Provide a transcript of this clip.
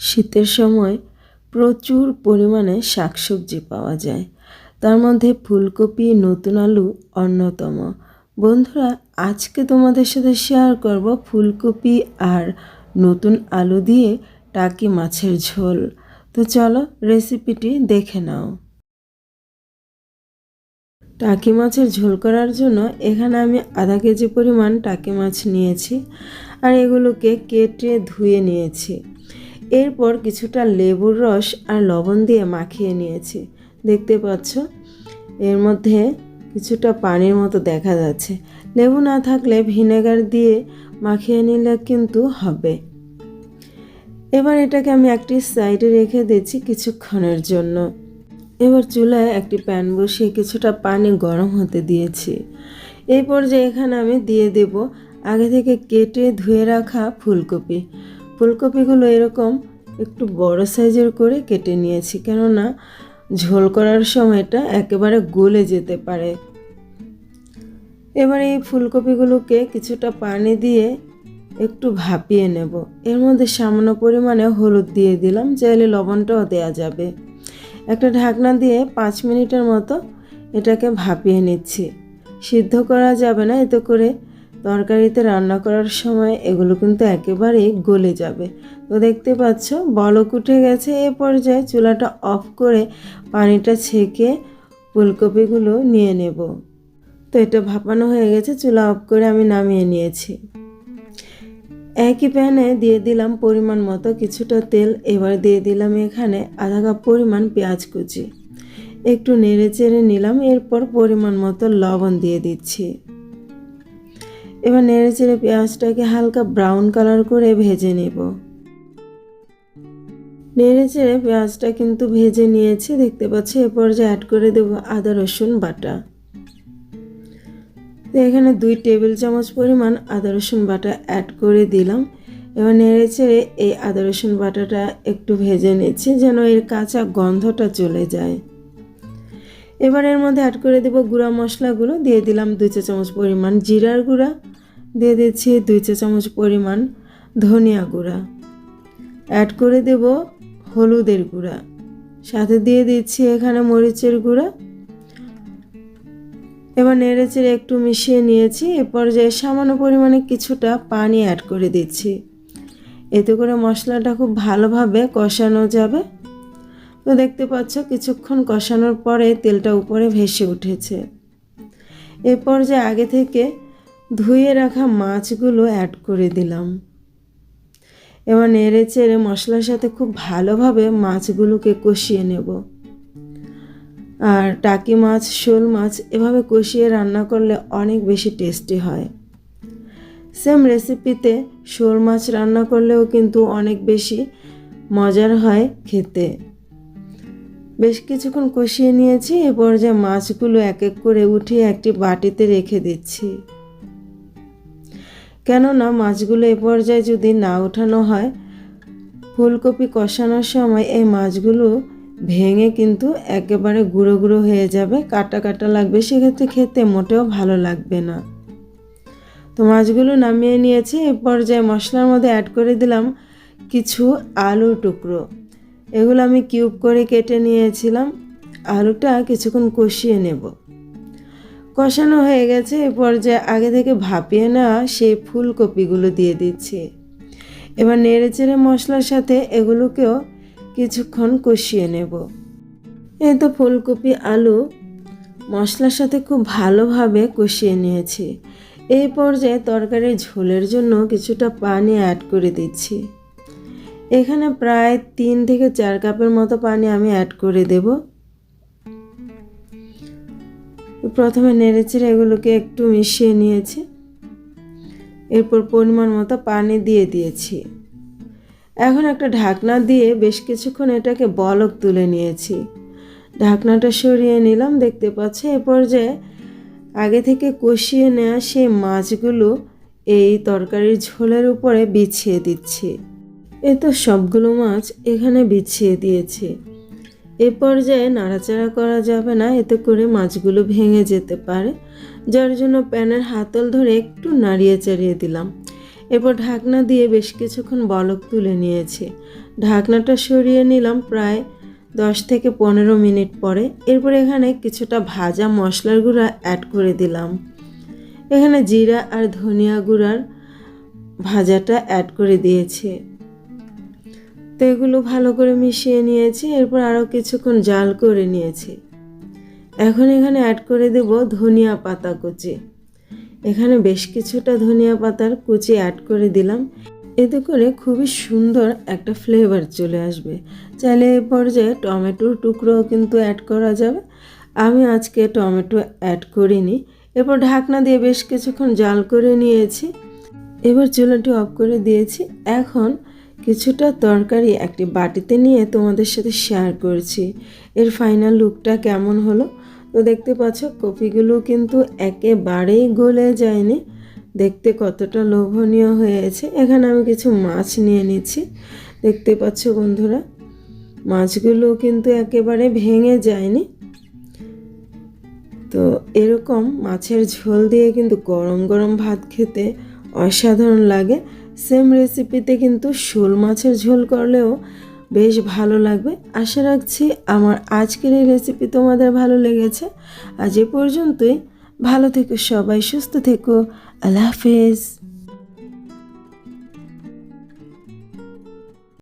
শীতের সময় প্রচুর পরিমাণে শাকসবজি পাওয়া যায়। তার মধ্যে ফুলকপি, নতুন আলু অন্যতম। বন্ধুরা, আজকে তোমাদের সাথে শেয়ার করব ফুলকপি আর নতুন আলু দিয়ে টাকি মাছের ঝোল। তো চলো রেসিপিটি দেখে নাও। টাকি মাছের ঝোল করার জন্য এখানে আমি আধা কেজি পরিমাণ টাকি মাছ নিয়েছি আর এগুলোকে কেটে ধুয়ে নিয়েছি। এরপর কিছুটা লেবুর রস আর লবণ দিয়ে মাখিয়ে নিয়েছি। দেখতে পাচ্ছ? এর মধ্যে কিছুটা পানির মতো দেখা যাচ্ছে। লেবু না থাকলে ভিনেগার দিয়ে মাখিয়ে নিলে কিন্তু হবে। এবার এটাকে আমি একটি সাইডে রেখে দিচ্ছি কিছুক্ষণের জন্য। এবার চুলায় একটি প্যান বসিয়ে কিছুটা পানি গরম হতে দিয়েছি। এই পর্যায়ে এখানে আমি দিয়ে দেব আগে থেকে কেটে ধুয়ে রাখা ফুলকপি। ফুলকপিগুলো এরকম একটু বড় সাইজের করে কেটে নিয়েছি, কেননা ঝোল করার সময়টা একেবারে গলে যেতে পারে। এবার এই ফুলকপিগুলোকে কিছুটা পানি দিয়ে একটু ভাপিয়ে নেব। এর মধ্যে সামান্য পরিমাণে হলুদ দিয়ে দিলাম, চাইলে লবণটাও দেওয়া যাবে। একটা ঢাকনা দিয়ে পাঁচ মিনিটের মতো এটাকে ভাপিয়ে নিচ্ছি। সিদ্ধ করা যাবে না, এতে করে তরকারিতে রান্না করার সময় এগুলো কিন্তু একেবারেই গলে যাবে। তো দেখতে পাচ্ছ, বলক উঠে গেছে। এ পর্যায়ে চুলাটা অফ করে পানিটা ছেঁকে ফুলকপিগুলো নিয়ে নেব। তো এটা ভাপানো হয়ে গেছে, চুলা অফ করে আমি নামিয়ে নিয়েছি। একই প্যানে দিয়ে দিলাম পরিমাণ মতো কিছুটা তেল। এবার দিয়ে দিলাম এখানে আধা কাপ পরিমাণ পেঁয়াজ কুচি। একটু নেড়ে চেড়ে নিলাম, এরপর পরিমাণ মতো লবণ দিয়ে দিচ্ছি। এবার নেড়ে চেড়ে পেঁয়াজটাকে হালকা ব্রাউন কালার করে ভেজে নেব। নেড়ে চেড়ে পেঁয়াজটা কিন্তু ভেজে নিয়েছি, দেখতে পাচ্ছি এ পর্যায়ে অ্যাড করে দেব আদা, রসুন, বাটা। তো এখানে দুই টেবিল চামচ পরিমাণ আদা, রসুন, বাটা অ্যাড করে দিলাম। এবার নেড়ে চেড়ে এই আদা, রসুন, বাটাটা একটু ভেজে নিচ্ছি যেন এর কাঁচা গন্ধটা চলে যায়। এবার এর মধ্যে অ্যাড করে দেব গুঁড়া মশলাগুলো, দিয়ে দিলাম দুই চা চামচ পরিমাণ জিরার গুঁড়া। দিয়ে দিচ্ছি দুই চা চামচ পরিমাণ ধনিয়া গুঁড়া। অ্যাড করে দেব হলুদের গুঁড়া। সাথে দিয়ে দিচ্ছি এখানে মরিচের গুঁড়া। এবার নেড়েচেড়ে একটু মিশিয়ে নিয়েছি। এ পর্যায়ে সামান্য পরিমাণে কিছুটা পানি অ্যাড করে দিচ্ছি। এতে করে মশলাটা খুব ভালোভাবে কষানো যাবে। তো দেখতে পাচ্ছ কিছুক্ষণ কষানোর পরে তেলটা উপরে ভেসে উঠেছে। এ পর্যায়ে আগে থেকে ধুয়ে রাখা মাছগুলো অ্যাড করে দিলাম। এবার নেড়ে চেড়ে মশলার সাথে খুব ভালোভাবে মাছগুলোকে কষিয়ে নেব। আর টাকি মাছ, শোল মাছ এভাবে কষিয়ে রান্না করলে অনেক বেশি টেস্টি হয়। সেম রেসিপিতে শোল মাছ রান্না করলেও কিন্তু অনেক বেশি মজার হয় খেতে। বেশ কিছুক্ষণ কষিয়ে নিয়েছি, এ পর্যায়ে মাছগুলো এক এক করে উঠিয়ে একটি বাটিতে রেখে দিচ্ছি। কেননা মাছগুলো এ পর্যায়ে যদি না ওঠানো হয়, ফুলকপি কষানোর সময় এই মাছগুলো ভেঙে কিন্তু একেবারে গুঁড়ো গুঁড়ো হয়ে যাবে, কাটা কাটা লাগবে, সেক্ষেত্রে খেতে মোটেও ভালো লাগবে না। তো মাছগুলো নামিয়ে নিয়েছি, এ পর্যায়ে মশলার মধ্যে অ্যাড করে দিলাম কিছু আলুর টুকরো। এগুলো আমি কিউব করে কেটে নিয়েছিলাম, আলুটা কিছুক্ষণ কষিয়ে নেব। কষানো হয়ে গেছে, এ পর্যায়ে আগে থেকে ভাপিয়ে নেওয়া সেই ফুলকপিগুলো দিয়ে দিচ্ছি। এবার নেড়ে চেড়ে মশলার সাথে এগুলোকেও কিছুক্ষণ কষিয়ে নেব। এই তো ফুলকপি, আলু মশলার সাথে খুব ভালোভাবে কষিয়ে নিয়েছি। এই পর্যায়ে তরকারির ঝোলের জন্য কিছুটা পানি অ্যাড করে দিচ্ছি। এখানে প্রায় তিন থেকে চার কাপের মতো পানি আমি অ্যাড করে দেব। প্রথমে নেড়েচেড়ে এগুলোকে একটু মিশিয়ে নিয়েছি। এরপর পরিমাণ মতো পানি দিয়ে দিয়েছি। এখন একটা ঢাকনা দিয়ে বেশ কিছুক্ষণ এটাকে বলক তুলে নিয়েছি। ঢাকনাটা সরিয়ে নিলাম, দেখতে পাচ্ছি এ পর্যায়ে আগে থেকে কষিয়ে নেওয়া সেই মাছগুলো এই তরকারির ঝোলের উপরে বিছিয়ে দিচ্ছি। এ তো সবগুলো মাছ এখানে বিছিয়ে দিয়েছি। এ পর্যায়ে নাড়াচাড়া করা যাবে না, এতে করে মাছগুলো ভেঙে যেতে পারে, যার জন্য প্যানের হাতল ধরে একটু নাড়িয়ে চাড়িয়ে দিলাম। এরপর ঢাকনা দিয়ে বেশ কিছুক্ষণ বলক তুলে নিয়েছি। ঢাকনাটা সরিয়ে নিলাম প্রায় দশ থেকে পনেরো মিনিট পরে। এরপর এখানে কিছুটা ভাজা মশলার গুঁড়া অ্যাড করে দিলাম। এখানে জিরা আর ধনিয়া গুঁড়ার ভাজাটা অ্যাড করে দিয়েছি। তো এগুলো ভালো করে মিশিয়ে নিয়েছি, এরপর আরও কিছুক্ষণ জাল করে নিয়েছি। এখন এখানে অ্যাড করে দেব ধনিয়া পাতা কুচি। এখানে বেশ কিছুটা ধনিয়া পাতার কুচি অ্যাড করে দিলাম। এতে করে খুবই সুন্দর একটা ফ্লেভার চলে আসবে। চাইলে এই পর্যায়ে টমেটোর টুকরোও কিন্তু অ্যাড করা যাবে। আমি আজকে টমেটো অ্যাড করিনি। এরপর ঢাকনা দিয়ে বেশ কিছুক্ষণ জাল করে নিয়েছি। এবার চুলাটি অফ করে দিয়েছি। এখন কিছুটা তরকারি একটি বাটিতে নিয়ে তোমাদের সাথে শেয়ার করছি। এর ফাইনাল লুকটা কেমন হলো? তো দেখতে পাচ্ছ, কপিগুলো কিন্তু একেবারেই গলে যায়নি। দেখতে কতটা লোভনীয় হয়েছে। এখানে আমি কিছু মাছ নিয়ে নিচ্ছি। দেখতে পাচ্ছ বন্ধুরা, মাছগুলো কিন্তু একেবারে ভেঙে যায়নি। তো এরকম মাছের ঝোল দিয়ে কিন্তু গরম গরম ভাত খেতে অসাধারণ লাগে। সেম রেসিপিতে কিন্তু শোল মাছের ঝোল করলেও বেশ ভালো লাগবে। আশা রাখছি আমার আজকের এই রেসিপি তোমাদের ভালো লেগেছে। আজ এ পর্যন্তই। ভালো থেকো সবাই, সুস্থ থেকো। আল্লাহ হাফেজ।